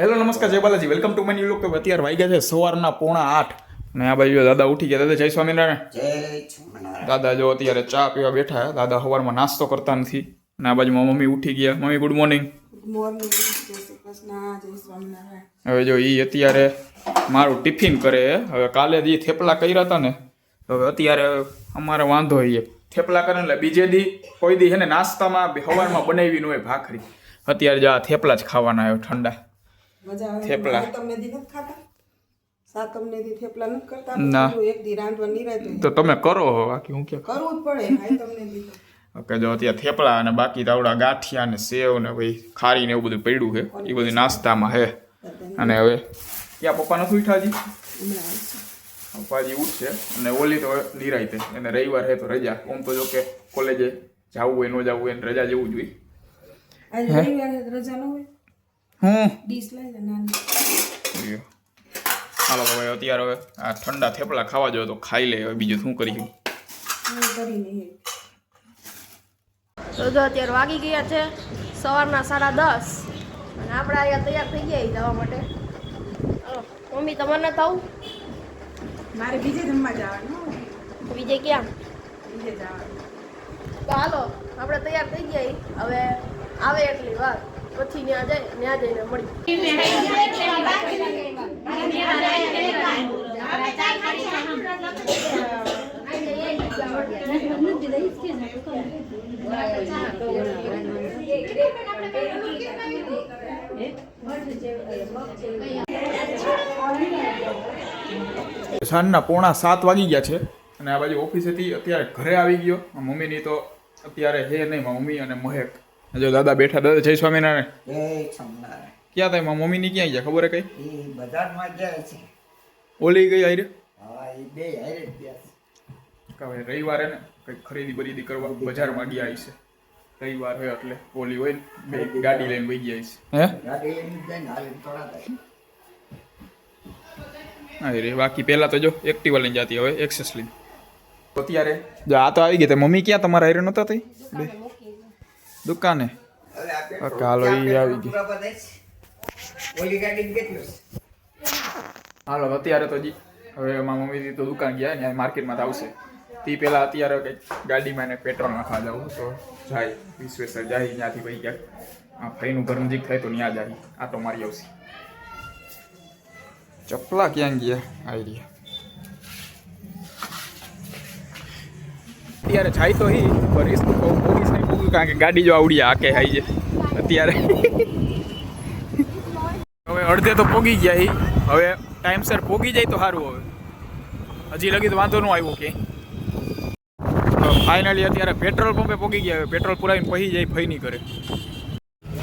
Hello નમસ્કાર જય Balaji. Welcome to my new look અત્યારે વાગ્યા છે સવારના પોણા આઠ. અને આ બાજુ દાદા ઉઠી ગયા. દાદા જય સ્વામિનારાયણ. જય દાદા જો અત્યારે ચા પીવા બેઠા દાદા સવારમાં નાસ્તો કરતા નથી. અને આ બાજુમાં મમ્મી ઉઠી ગયા. Mummy good morning good morning જય શ્રી કૃષ્ણ. જય સ્વામિનારાયણ. હવે જો એ અત્યારે મારું ટિફિન કરે. હવે કાલે જે થેપલા કર્યા હતા ને. હવે અત્યારે અમારે વાંધો એ થેપલા કરે એટલે બીજે દી કોઈ દી છે ને નાસ્તામાં સવારમાં બનાવી ન હોય ભાખરી. અત્યારે જો આ થેપલા જ ખાવાના આવ્યો ઠંડા. મજા આવે થેપલા. તમે દી નથી ખાતા? સાતમને દી થેપલા નથી કરતા? ના. એક દી રાંધવા નિરાંત. તો તમે કરો બાકી હું કરવું જ પડે સાતમને દી તો. જો અત્યારે થેપલા અને બાકી તાવડા ગાંઠિયા ને સેવ ને ભાઈ ખારી ને એવું બધું પડ્યું છે. એ બધું નાસ્તામાં હે અને હવે ત્યાં પપ્પા નથી આવશે. પપ્પાજી ઉઠશે અને ઓલી તો નિરાયતે. એને રવિવાર હે તો રજા. ઓમ તો જો કે કોલેજે જવું હોય ન જવું હોય એને રજા જેવું જોઈએ રજા ન હોય? હું? ડીશ લઈ લે નાની. હાલો અત્યારે હવે આ ઠંડા થેપલા ખાવા જોઈએ તો ખાઈ લે. હવે બીજું શું કરીશું તો જો અત્યારે વાગી ગયા છે સવારના સાડા દસ. અને આપણે અહીંયા તૈયાર થઈ ગયા જવા માટે. મમ્મી તમારે નથી આવું મારે બીજે જમવા જવાનું બીજે વિજય ક્યાં? બીજે જવાનું. તો હાલો આપણે તૈયાર થઈ ગયા હવે આવે એટલી વાર. પછી ત્યાં જાય, ત્યાં જઈને મળી. સાંજના પોણા સાત વાગી ગયા છે અને આ બાજુ ઓફિસેથી અત્યારે ઘરે આવી ગયો. મમ્મીની તો અત્યારે હે નહીં, મમ્મી અને મહેક. જો દાદા બેઠા દાદા જય સ્વામિનારાયણ. જય સ્વામિનારાયણ. ક્યાં થાય મમ્મી ની ક્યાં ગયા? ખબર હે કઈ? બજારમાં ગયા છે. ઓલી ગઈ આઈ રે હા એ બે ગયા હવે રવિવારે ને કંઈક ખરીદી બરીદી કરવા બજારમાં ગયા છે રવિવાર હોય એટલે ઓલી હોય ને બે ગાડી લઈને વહી ગયા છે હે? ગાડી લઈને જઈને થોડા બાકી પહેલા તો જો એક્ટિવા લઈને જતી હવે એક્સેસ લઈને. અત્યારે? જો આ તો આવી ગઈ તે મમ્મી ક્યાં? તમારા હારે નહોતા થઈ બે દુકાને હવે આ પેટ્રોલ ઓકે, હાલો, ઈ ક્યાં આવી ગઈ. પેટ્રોલ પૂરા બધાય છે? ઓલી ગાડી કેટલું છે હાલો અત્યારે તો જી હવે મારા મમ્મી તો દુકાન ગયા ને માર્કેટમાં તો આવશે તે પહેલા અત્યારે કંઈક ગાડીમાં એને પેટ્રોલ નાખવા જવું તો જાય વિશ્વેશ્વર જાય ત્યાંથી ભાઈ ક્યાંક આ ભાઈનું ઘર નજીક થાય તો ત્યાં જાય આટો મારી આવશે ચપલા ક્યાં ગયા આવી રહ્યા અત્યારે જાય તો હી પણ રિસ્ક પોલીસ પૂછું કારણ કે ગાડી જો આવડી આકે હાઈ છે અત્યારે. હવે અડધે તો પોગી ગયા હવે ટાઈમસર પોગી જાય તો સારું હવે. હજી લગી તો વાંધો ન આવ્યો કે. ફાઇનલી અત્યારે પેટ્રોલ પંપે પોગી ગયા. હવે પેટ્રોલ પુરાવીને પહી જાય ફઈ નહીં કરે.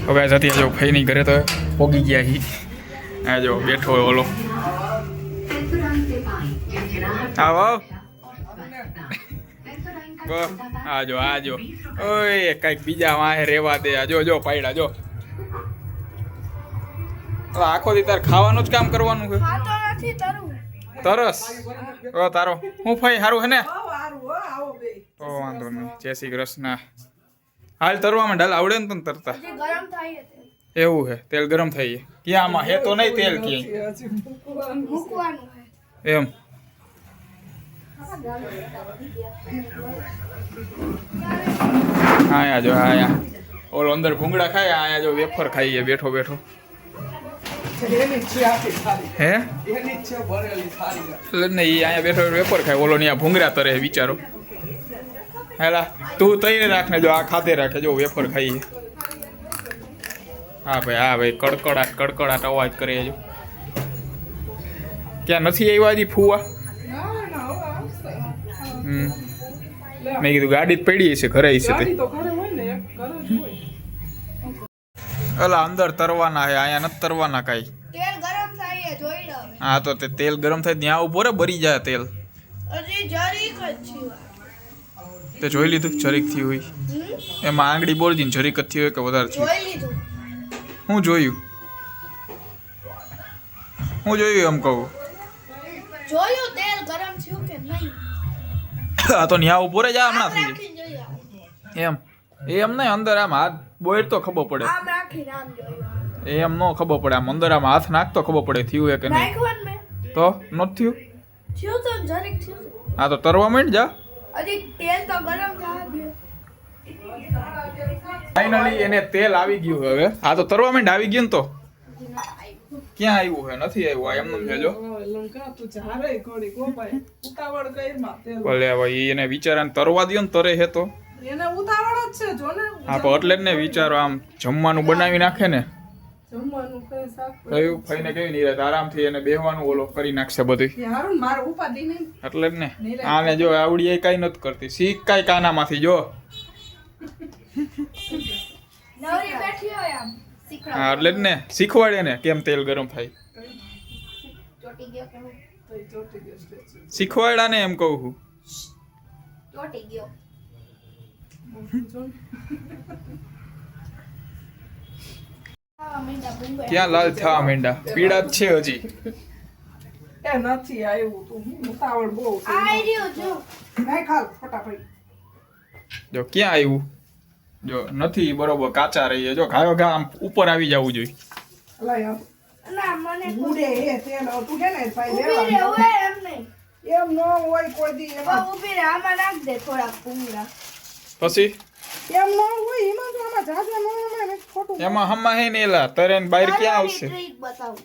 હવે અત્યારે જો ફઈ નહીં કરે તો પોગી ગયા હી આ જો બેઠો ઓલો. આવો. આજો આ જો આ જો ઓય કંઈક બીજા વાહે રેવા દે. આ જો પાયડા જો. હવે આખો દી તાર ખાવાનું જ કામ કરવાનું છે? તરસ? ઓ તારો. હું ફઈ? હારું હે ને? ઓ વાંધો નહીં. જય શ્રી કૃષ્ણ. હાલ તરવામાં ડાલ આવડે ને તને તરતા? એવું હે તેલ ગરમ થઈ ક્યાં આમાં હે તો નહીં તેલ ક્યાંય? એમ. આયા જો, આયા. ઓલો અંદર ભૂંગળા ખાય, આયા જો વેફર ખાઈએ, બેઠો બેઠો. એની જ છે આખી થાળી હે? એની જ છે ભરેલી થાળી એટલે જ ને ઈ અહીંયા બેઠો વેફર ખાય. ઓલો ત્યાં ભૂંગળા તરે વિચારો. હેલા, તું તૈયાર રાખ ને જો, આ ખાતે રાખે, જો વેફર ખાઈએ. હા ભાઈ હા ભાઈ, કડકડાટ કડકડાટ અવાજ કરે જો ક્યાં નથી આવ્યા હજી ફુવા? મેં કીધું ગાડી જ પડી હશે ઘરે હશે તે. ગાડી તો ઘરે હોય ને એક ઘરે જ હોય. અલા અંદર તરવાના હે અહીંયા નથી તરવાના કાંઈ. તેલ ગરમ થાય જોઈ લો હા તો તે તેલ ગરમ થાય ત્યાં ઊભો રે બરી જાય તેલ. તે જોઈ લીધું જરીકથી હોય? એમાં આંગળી બોલજી જરીક જ થી હોય કે વધારે થયું હું જોયું? હું જોયું એમ કહું. જોયું તેલ ગરમ આ તો ન્યા ઊભો રે જા હમણાં થઈ જોયું એમ. એમ નહીં અંદર આમ હાથ બોયર તો ખબર પડે. એમ નો ખબર પડે આમ અંદર આમ હાથ નાખતો ખબર પડે થયું એ કે નહીં. તો? નથી થયું? હા તો તરવા માંડ જા. ફાઇનલી એને તેલ આવી ગયું હવે. આ તો તરવા માંડ આવી ગયું ને તો. ક્યાં આવ્યું હે? નથી આવ્યું એમ તેલ ભલે ભાઈ એને વિચારાને તરવા દ્યો ને તરે હે તો. એને ઉતાવળ જ છે જો ને હા પણ એટલે જ ને વિચારો આમ જમવાનું બનાવી નાખે ને. જમવાનું કઈ કયું ખાઈને કેવી નહીં આરામથી એને બેહવાનું ઓલો કરી નાખશે બધું હારું મારે ઉપાધિ નહીં. એટલે જ ને. આને જો આવડી એ કાંઈ નથી કરતી. શીખ કાંઈ કાનામાંથી જો. નવરી બેઠી હોય આમ. હા એટલે જ ને શીખવાડે ને કેમ તેલ ગરમ થાય. શીખવાડા ને એમ કહું છું. ક્યાં લાલ થવા માંડ્યા પીડા જ છે હજી. એ નથી આવ્યું તું. ઉતાવળ બહુ છે. આઈ જો નહીં ખાલ ફટાફટ. જો ક્યાં આવ્યું? જો નથી બરોબર કાચા રહીએ. જો ઘાયો ઘા આમ ઉપર આવી જવું જોઈએ. ના મને ગુડે એ તેલ તું ને ભાઈ ઊભી રે લેવાનું હોય એમ નહીં. એમ ન હોય કોઈ દી એમાં. ઊભી રે આમાં નાખ દે થોડાક ભૂંગળા. પછી? એમ ન હોય એમાં તો આમાં જાજા ન હોય ખોટું એમાં હમા હે ને એલા તરે બહાર ક્યાં આવશે? ટ્રીક બતાવું.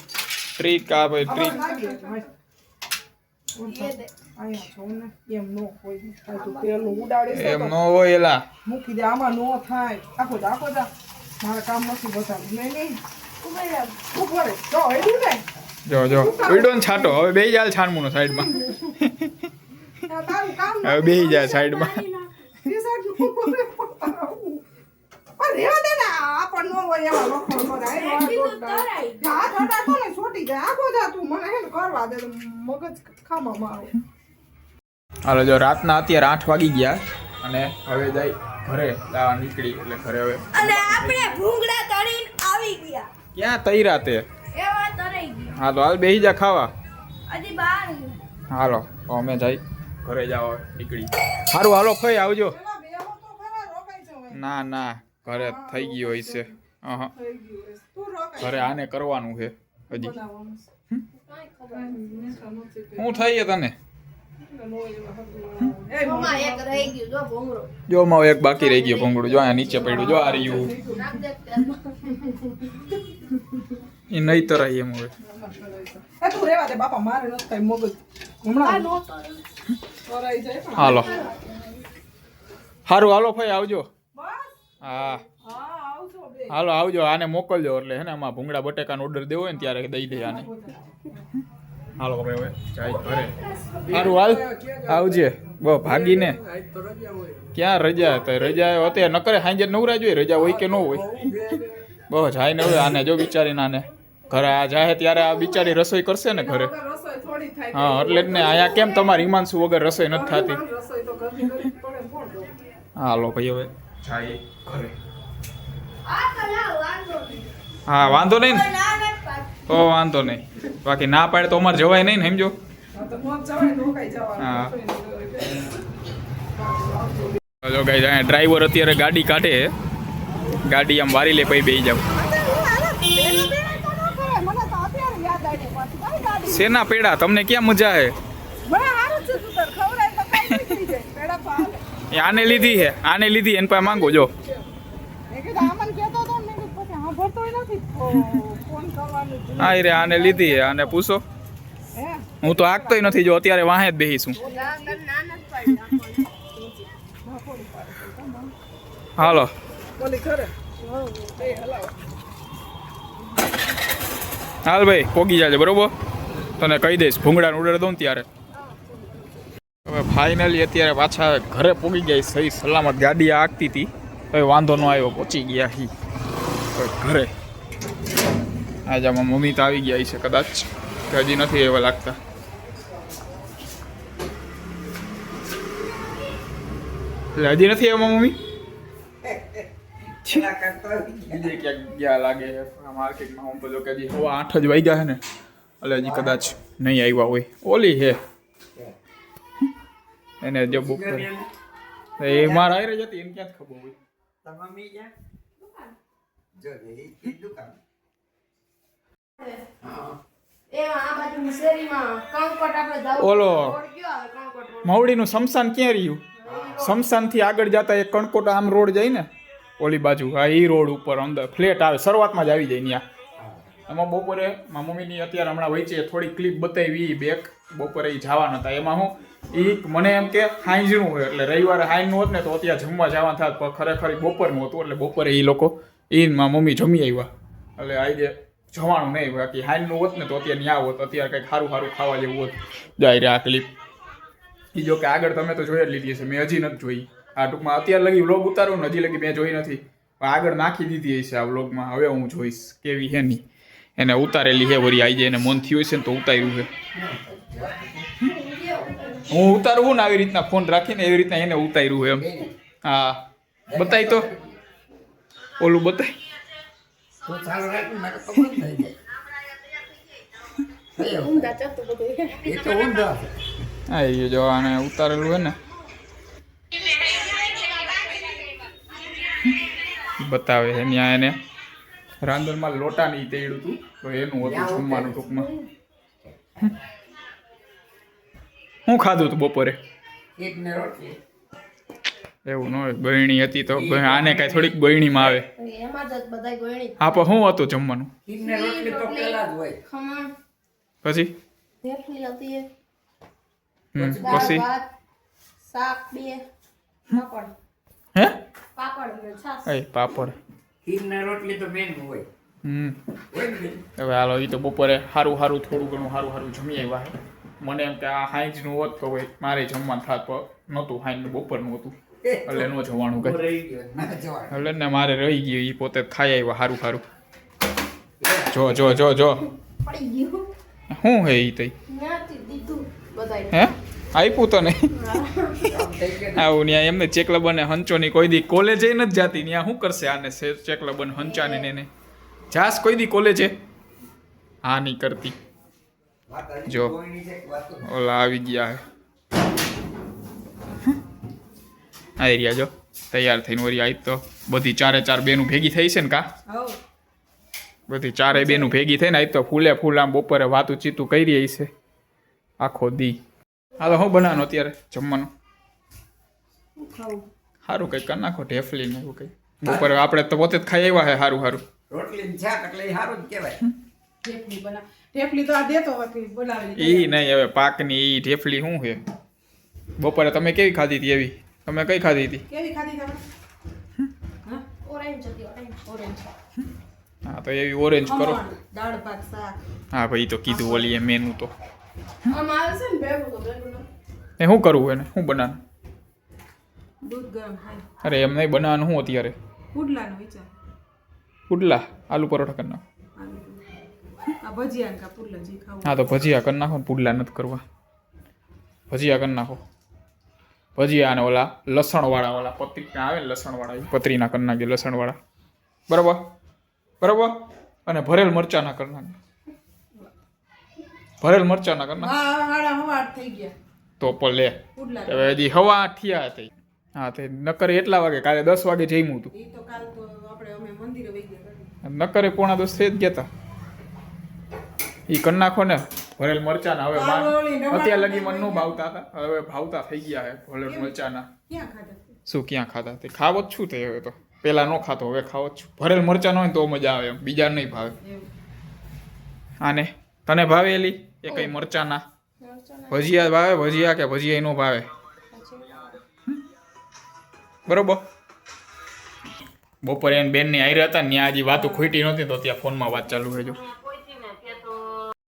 ટ્રીક આ ભાઈ ટ્રીક. એમ ન હોય. એલા. મૂકી દે. આમાં ન થાય. આખો આખો જા. મારે કામ નથી બતાવું નહીં નહીં. ઉપર જો હેડું ને. જો જો. ઉડો ને છાંટો. હવે બેહી જાય સાઈડમાં. હવે જાય સાઈડ રેવા દે ને આ પણ ન હોય એવા લખણ કરાય કીધું તરાઈ હાથ હટાતો ને છોટી જાય આખો જા તું મને હે કરવા દે મગજ ખામાં મારો હાલો જો રાતના અત્યારે આઠ વાગી ગયા અને હવે જાય ઘરે દાવા નીકળી એટલે ઘરે હવે અને આપણે ભૂંગળા તળીને આવી ગયા. ક્યાં તૈરા તે? એવા તરાઈ ગયા. હા તો હાલ બેહી જા ખાવા. હજી બહાર હાલો તો અમે જાય ઘરે જાવ નીકળી. સારું હાલો ફઈ આવજો. ના ના. ઘરે થઈ ગયો હશે. ઘરે આને કરવાનું છે હજી. શું થઈ તને? ન હોય. એવા હરખું. એ મોમાં એક રહી ગયું જો માવ એક બાકી રહી ગયો ભોંગડું જો અહીંયા નીચે પડ્યું જો આ રહ્યું. એ નહીં તરાય એમ હવે. એ તું રેવા દે બાપા મારે નથી થાય મગજ. આ હમણાં નો તળે. તોરાઈ જાય પણ. હાલો. સારું હાલો ભાઈ આવજો. હા. હાલો આવજો આને મોકલજો એટલે હે ને આમાં ભૂંગળા બટેકાનો ઓર્ડર દેવો હોય ને ત્યારે દઈ દે આને. હાલો હવે હવે જાય ઘરે. સારું હાલ આવજે. બહુ ભાગીને. ક્યાં રજા તો રજા અત્યારે નકરે સાંજે નવરા જોઈએ રજા હોય કે ન હોય. બહુ જાય ને હવે આને જો બિચારીને આને ઘરે આ જાય ત્યારે આ બિચારી રસોઈ કરશે ને ઘરે. હા એટલે જ ને અહીંયા કેમ તમારી હિમાંશુ વગર રસોઈ નથી થતી? હાલો ભાઈ હવે. જાય ઘરે આ તો ના વાંધો નહીં. હા વાંધો નહીં ને. તો વાંધો નહીં બાકી ના પાડે તો અમારે જવાય નહીં ને સમજો. હા. જો ગાઈ અહીંયા ડ્રાઈવર અત્યારે ગાડી કાઢે ગાડી આમ વારી લે પછી બેસી જાવ મને તો અત્યારે યાદ આવી પાછું. કઈ ગાડી? શેના પેડા તમને ક્યાં મજા હે મને હારું જ છે તું તાર ખવડાય તો કઈ નહીં થઈ જાય. પેડા તો હાલે. એ આને લીધી હે આને લીધી એને પાસે માંગો જો. હા રે આને લીધી હે આને પૂછો. હું? તો આગતોય નથી જો અત્યારે વાહે જ બેહીશું. હાલો. હાલ ભાઈ પોગી જાજે બરોબર? તને કહી દઈશ ભૂંગળાનું ઉડર દઉં ને ત્યારે. ફાઇનલી અત્યારે પાછા ઘરે પહોંચી ગયા સહી સલામત ગાડી આગતી હતી. હવે વાંધો ન આવ્યો પહોંચી ગયા હી. ઘરે. આજે આમાં મમ્મી તો આવી ગયા છે કદાચ. હજી નથી એવા લાગતા. એટલે હજી નથી એમાં મમ્મી. બીજે ક્યાંક ગયા લાગે માર્કેટમાં હું તો જો કે હજી હવા આઠ જ વાગ્યા છે ને. એટલે હજી કદાચ નહીં આવ્યા હોય. ઓલી છે. એને જો બુક કરી. એ મારા આયરે જતી એમ ક્યાં ખબર હોય? તમામ ઈ? જો દુકાન. ઓલો. મવડીનું શમશાન ક્યાં રહ્યું? શમશાનથી આગળ જતા એક કણકોટ આમ રોડ જાય ને ઓલી બાજુ હા એ રોડ ઉપર અંદર ફ્લેટ આવે શરૂઆતમાં જ આવી જાય ત્યાં એમાં બપોરે મમ્મીની અત્યારે હમણાં વચ્ચે થોડી ક્લિપ બતાવી બેક બપોરે એ જવાના હતા. એમાં હું એ મને એમ કે હાંજણું હોય એટલે રવિવારે હાંજનું હોત ને તો અત્યારે જમવા જવા થાત, પણ ખરેખર બપોરનું હતું એટલે બપોરે એ લોકો એ મારા મમ્મી જમી આવ્યા. એટલે આજે જવાનું નહીં, બાકી હાંજનું હોત ને તો અત્યારે ન્યા હોત, અત્યારે કંઈક સારું સારું ખાવા જેવું હોત. જાય આ ક્લિપ એ જો કે આગળ તમે તો જોઈ જ લીધી હશે, મેં હજી નથી જોઈ. આ ટૂંકમાં અત્યારે લગી વ્લોગ ઉતારું ને હજી લગી મેં જોઈ નથી. પણ આગળ નાખી દીધી હશે આ વ્લોગમાં હવે હું જોઈશ કેવી હે નહીં એને ઉતારેલી હે વળી આવી જાય એને મન થયું હશે ને તો ઉતાર્યું છે હું ઉતારવું ને આવી રીતના ફોન રાખીને એવી રીતના એને ઉતાર્યું એમ. હા. બતાય તો. ઓલું બતાય. હા એ. જો આને ઉતારેલું હે ને. બતાવે છે ત્યાં એને. રાંદરમાં લોટા નહીં તેડ્યું હતું તો એનું હતું જમવાનું ટૂંકમાં. શું ખાધું હતું બપોરે? એક ને રોટલી. એવું ન હોય બહેણી હતી તો આને કાંઈ થોડીક બહેણીમાં આવે. એમાં જ હા પણ શું હતું જમવાનું? ખીર ને રોટલી તો પેલા જ હોય. ખમણ. પછી? પછી હે? પાપડ રોટલી તો મેન હોય. હમ? હવે હાલો એ તો બપોરે સારું સારું થોડું ઘણું સારું સારું જમી આવ્યા મને એમ કે આ હાંજનું હોત તો ભાઈ મારે જમવાનું થાત પણ નહોતું હાંજનું બપોરનું હતું. એટલે ન જવાનું કઈ. એટલે ને મારે રહી ગયું એ પોતે ખાઈ આવ્યા સારું સારું જો જો જો જો. શું હે એ તઈ? ત્યાંથી દીધું બધાય. હે? આપ્યું તો નહીં. આવું ત્યાં એમને ચેકલા બને હંચોની કોઈ દી કોલેજે નથી જાતી ત્યાં શું કરશે આને સે- ચેકલા બન હંચાને ને એને? જાસ કોઈ દી કોલેજે? હા નહીં કરતી. જો. ઓલા આવી ગયા હે. આવી રહ્યા જો તૈયાર થઈને વળી આજ તો બધી ચારે ચાર બેનું ભેગી થઈ છે ને કા? બધી ચારે બેનું ભેગી થઈને આજ તો ફૂલે ફૂલ આમ બપોરે વાતું ચીતું કરી રહી છે. આખો દી. હાલો હું બનાવવાનું અત્યારે જમવાનું? સારું કંઈક કરી નાખો ઢેફલી ને એવું કંઈ બપોરે આપણે તો પોતે જ ખાઈ આવ્યા હે સારું સારું રોટલી ને શાક એટલે સારું જ કહેવાય. ઢેફલી તો આ દેતો બાકી બોલાવી એ નહીં હવે પાકની એ ઢેફલી શું છે? બપોરે તમે કેવી ખાધી હતી એવી? તમે કઈ ખાધી હતી? કેવી ખાધી તમે? હા ઓરેન્જ હતી ઓરેન્જ. ઓરેન્જ. હા તો એવી ઓરેન્જ કરો. દાળ ભાત શાક. હા ભાઈ તો કીધું ઓલી એ મેનુ તો. આમ છે ને ભેગું તો ભેગું એ શું કરવું એને? શું બનાવવાનું? દૂધ ગરમ થાય. અરે એમ નહીં બનાવવાનું શું અત્યારે? પુડલાનો વિચાર. પુડલા આલુ પરોઠા કરી નાખો હા તો ભજીયા કરી નાખો ને પુડલા નથી કરવા. ભજીયા કરી નાખો. ભજીયા અને ઓલા લસણવાળા ઓલા ત્યાં આવે ને લસણવાળા એ પતરીના કરી નાખજો લસણવાળા. બરાબર? બરાબર? અને ભરેલ મરચાના કરી નાખજો. ભરેલ મરચાના કરી નાખો હા હાડા હવાડ થઈ ગયા. તો પણ લે. હવે હજી હવા થયા થઈ. હા તે નકરે એટલા વાગે કાલે દસ વાગે જઈમું હતું. નકરે પોણા દસ થઈ જ ગયા તા ઈ કરી નાખો ને. ભરેલ મરચાના હવે અત્યાર લગી મનનું ભાવતા હતા. હવે ભાવતા થઈ ગયા હે ભરેલ મરચાના શું ક્યાં ખાતા તે ખાવો જ છું તે હવે તો. પેલા નો ખાતો હવે ખાવ જ છું. ભરેલ મરચાં હોય તો મજા આવે એમ. બીજા નહીં ભાવે. આને? તને ભાવે એલી? એ કઈ મરચાના ભજીયા ભાવે ભજીયા કે ભજીયા નો ભાવે? બરોબર. બપોરે એને બેનની આયરા હતા ને ત્યાં હજી વાતો ખોટી નહોતી તો ત્યાં ફોનમાં વાત ચાલુ છે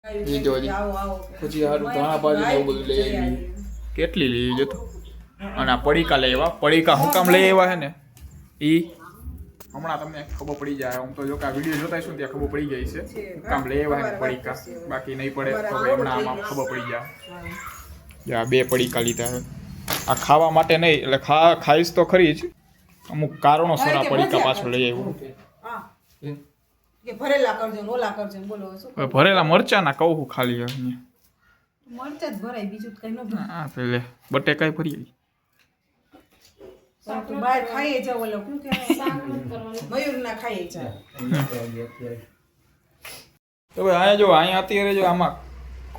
જો ઈ જો હજી. આવો આવો. પછી હારું ધાણા ભાજી ને બધું લઈ આવી. કેટલી લઈ જતો અને આ પડીકા લઈ આવ્યા. પડીકા હું કામ લઈ આવ્યા હે ને? ઈ હમણાં તમને ખબર પડી જાય. હું તો જો કે વીડિયો જોતા છું ત્યાં ખબર પડી ગઈ છે. કામ લઈ આવ્યા ને પડીકા. બાકી નહીં પડે. તો હમણાં આમાં ખબર પડી જાય. જો આ બે પડીકા લીધા હે આ ખાવા માટે નહીં એટલે ખા ખાઈશ તો ખરી જ. અમુક કારણોસર આ પડીકા પાછળ લઈ આવ્યો. હા? કે ભરેલા કરજો ને ઓલા કરજો ને બોલો શું હવે ભરેલા મરચાના કહું છું ખાલી. મરચા જ ભરાય બીજું કઈ ન ભરાય. આ પેલે બટેકાય ભરી. બહાર ખાઈએ જાવ ઓલો શું કહેવાય? મયુર ના ખાઈએ જાવ તો ભાઈ અહીંયા જો અહીંયા અત્યારે જો આમાં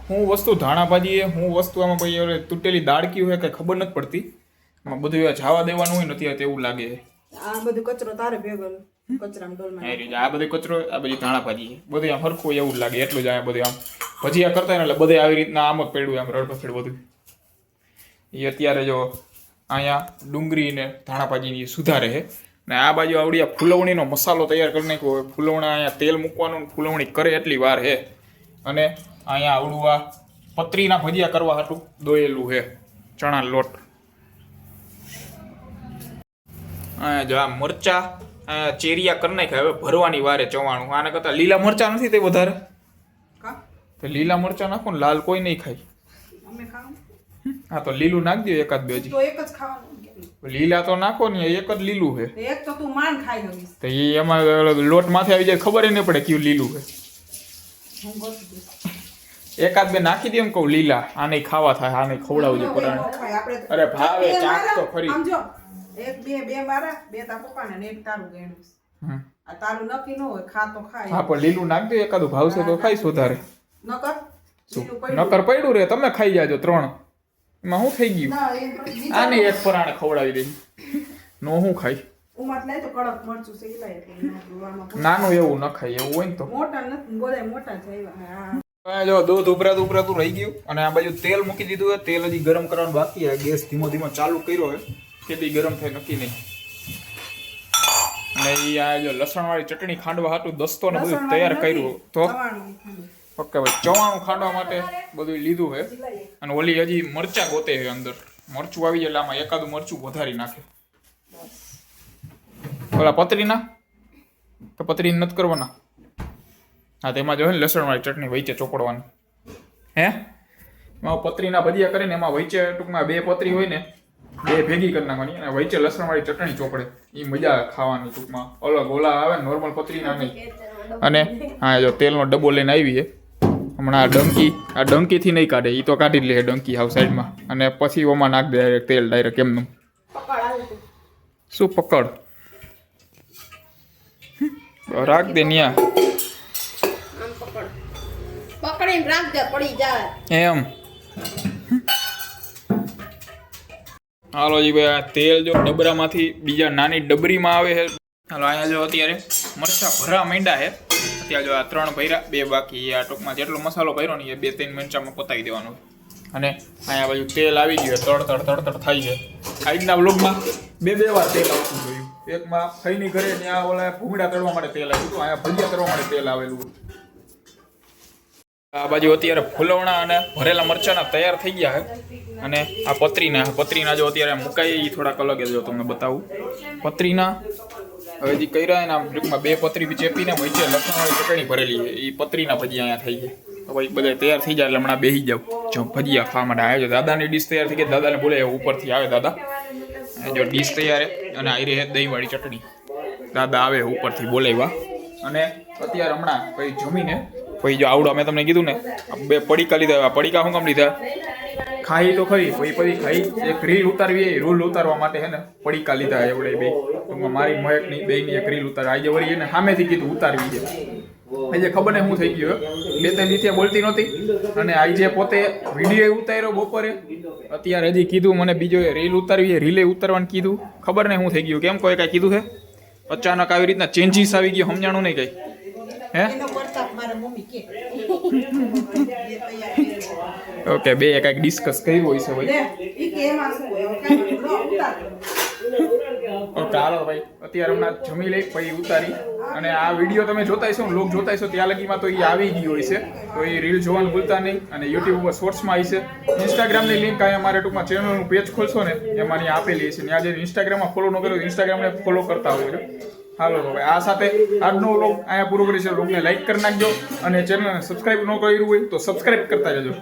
હું વસ્તુ ધાણા ભાજી હું વસ્તુ આમાં ભાઈ તૂટેલી દાળકી હોય કઈ ખબર નથી પડતી. આમાં બધું એવા જવા દેવાનું હોય નથી એવું લાગે. આ બધું કચરો તારે ભેગો આ કચરો, આ બધી ધાણા ભાજી બધું આમ એવું લાગે, એટલું જ આ બધું ભજીયા કરતા એટલે બધે આવી રીતના આમ પડ્યું, આમ રડપફેડ બધું. અત્યારે જો અહીંયા ડુંગળી ને ધાણા ભાજીની સુધારે છે. ને આ બાજુ આવડી ફૂલવણીનો મસાલો તૈયાર કરી નાખ્યો હોય. ફૂલવણા અહીંયા તેલ મૂકવાનું ફૂલવણી કરે એટલી વાર છે. અને અહીંયા આવડું આ પતરીના ભજીયા કરવા હાટું દોયેલું છે. ચણા લોટ. અહીંયા જો આ મરચા ચેરિયા કરી નાખ્યા હવે ભરવાની વારે ચવાણું. આના કરતાં લીલા મરચા નથી તે વધારે? તો લીલા મરચા નાખો ને લાલ કોઈ નહીં ખાય. હા તો લીલું નાખ દો એકાદ બે હજી. એક જ ખાવાનું લીલા તો નાખો ને એક જ લીલું છે એક તો તું માન ખાઈ તો એ એમાં લોટ માથે આવી જાય ખબર નહીં પડે કયું લીલું છે એકાદ બે નાખી દે એમ કહું લીલા આને ખાવા થાય આને ખવડાવજો પરાણે. અરે ભાવે, ચાક તો ખરી. એક બે બે મારા બે તાર પપ્પાને ને એક તારું ગેણું. આ તારું નક્કી ન હોય ખા તો ખાય. હા પણ લીલું નાખ દે એકાદું ભાવશે તો ખાઈશ વધારે. નકર. નકર પડ્યું રે તમે ખાઈ જાજો ત્રણ. એમાં શું થઈ ગયું? આને એક પરાણે ખવડાવી દઈ નો હું ખાઈ. નાનું એવું ન ખાય એવું હોય ને તો. મોટા નથી ગોદાય મોટા છે એવા. હા. હવે જો દૂધ ઉભરાતું ઉભરાતું રહી ગયું. અને આ બાજુ તેલ મૂકી દીધું હોય તેલ હજી ગરમ કરવાનું બાકી છે. ગેસ ધીમો ધીમો ચાલુ કર્યો છે. કેદી ગરમ થાય નક્કી નહીં. ને આ જો લસણવાળી ચટણી ખાંડવા હતું દસ્તો ને બધું તૈયાર કર્યું. તો? ઓકે ભાઈ ચવાણું ખાંડવા માટે બધું લીધું છે. અને ઓલી હજી મરચા ગોતે છે અંદર. મરચું આવી જાય એટલે આમાં એકાદું મરચું વધારી નાખે. ઓલા પતરીના? તો પતરી નથી કરવાના? હા તેમાં જો ને લસણવાળી ચટણી વચ્ચે ચોપડવાની. હે? એમાં પતરીના ભજીયા કરીને એમાં વચ્ચે ટૂંકમાં બે પતરી હોય ને બે ભેગી કરી નાખવાની અને વચ્ચે લસણવાળી ચટણી ચોપડે. એ મજા ખાવાની ટૂંકમાં. અલગ ઓલા આવે નોર્મલ પતરીના નહીં. અને હા જો તેલનો ડબ્બો લઈને આવી છે. હમણાં આ ડંકી આ ડંકીથી નહીં કાઢે એ તો કાઢી જ લે ડંકી હાવ સાઈડમાં. અને પછી ઓમાં નાખ દે ડાયરેક્ટ તેલ ડાયરેક્ટ એમનું. શું પકડ? રાખ દે ન્યા. આમ રાખ દે પડી જાય. એમ. હાલો જી ભાઈ, આ તેલ જો ડબરામાંથી બીજા નાની ડબરીમાં આવે છે. હાલો, અહીંયા જો અત્યારે મરચા ભરા માંડ્યા છે. અત્યારે જો આ ત્રણ ભર્યા, બે બાકી આ ટૂંકમાં જેટલો મસાલો ભર્યો ને એ બે ત્રણ મરચામાં પતાવી દેવાનો. અને અહીંયા બાજુ તેલ આવી ગયું તળ તડ તડ તડ થાય છે. આજના બ્લોગમાં બે બે વાર તેલ આવતું જોયું. એકમાં ખઈની ઘરે ત્યાં ઓલા ભૂંગળા તળવા માટે તેલ આવ્યું હતું. અહીંયા ભજીયા કરવા માટે તેલ આવેલું આ બાજુ અત્યારે ફૂલવણા અને ભરેલા મરચાના તૈયાર થઈ ગયા છે. અને આ પતરીના પતરીના જો અત્યારે મુકાઈ એ થોડાક અલગ જ તમને બતાવું. પતરીના, હવે જે કહી રહ્યા એના ટૂંકમાં બે પતરી ચેપીને છે લસણવાળી ચટણી ભરેલી છે. એ પતરીના ભજીયા અહીંયા થઈ ગયા. તો ભાઈ બધા તૈયાર થઈ જાય એટલે હમણાં બેસી જાવ જો ભજીયા ખાવા માટે આવ્યો છે. દાદાની ડીશ તૈયાર થઈ ગઈ. દાદાને બોલે ઉપરથી આવે દાદા. જો ડીશ તૈયાર અને આવી રહી દહીંવાળી ચટણી. દાદા આવે ઉપરથી બોલાવ્યા. અને અત્યારે હમણાં કઈ જમીને પછી જો આવડો, મેં તમને કીધું ને, બે પડીકા લીધા પડીકા શું કામ લીધા ખાઈ તો ખરી પછી પછી ખાઈ એક રીલ ઉતારવી એ રૂલ ઉતારવા માટે હે ને, પડીકા લીધા એવડે બે. ટૂંકમાં મારી મહેકની બેની એક રીલ ઉતાર. આજે વળી એને સામેથી કીધું ઉતારવી છે. આજે ખબર ને શું થઈ ગયું બે ત્રણ દીથી બોલતી નહોતી. અને આજે પોતે વીડિયો ઉતાર્યો બપોરે. અત્યારે હજી કીધું મને બીજો રીલ ઉતારવી રીલે ઉતારવાનું કીધું. ખબર ને શું થઈ ગયું. કેમ કોઈ કાંઈ કીધું છે? અચાનક આવી રીતના ચેન્જીસ આવી ગયો. સમજાણું નહીં કઈ. હે. ઓકે બે કાંઈક ડિસ્કસ કર્યું હોય છે ભાઈ. ઓકે હાલો ભાઈ. અત્યારે હમણાં જમી લઈ પછી ઉતારી. અને આ વીડિયો તમે જોતા હશો લોક જોતા હશો ત્યાં લગીમાં તો એ આવી ગયો હોય છે. તો એ રીલ જોવાનું ભૂલતા નહીં અને યુટ્યુબ ઉપર શોર્ટ્સમાં આવી છે. ઇન્સ્ટાગ્રામની લિંક અહીંયા અમારે ટૂંકમાં ચેનલનું પેજ ખોલશો ને એમાં આપેલી છે ને જે ઇન્સ્ટાગ્રામમાં ફોલો ન કર્યો ઇન્સ્ટાગ્રામને ફોલો કરતા હોય છે. હાલો, તો ભાઈ આ સાથે આજનો વ્લોગ અહીંયા પૂરો છે વ્લોગને લાઈક કરી નાખજો અને ચેનલને સબસ્ક્રાઇબ ન કર્યું હોય તો સબસ્ક્રાઈબ કરતા જજો.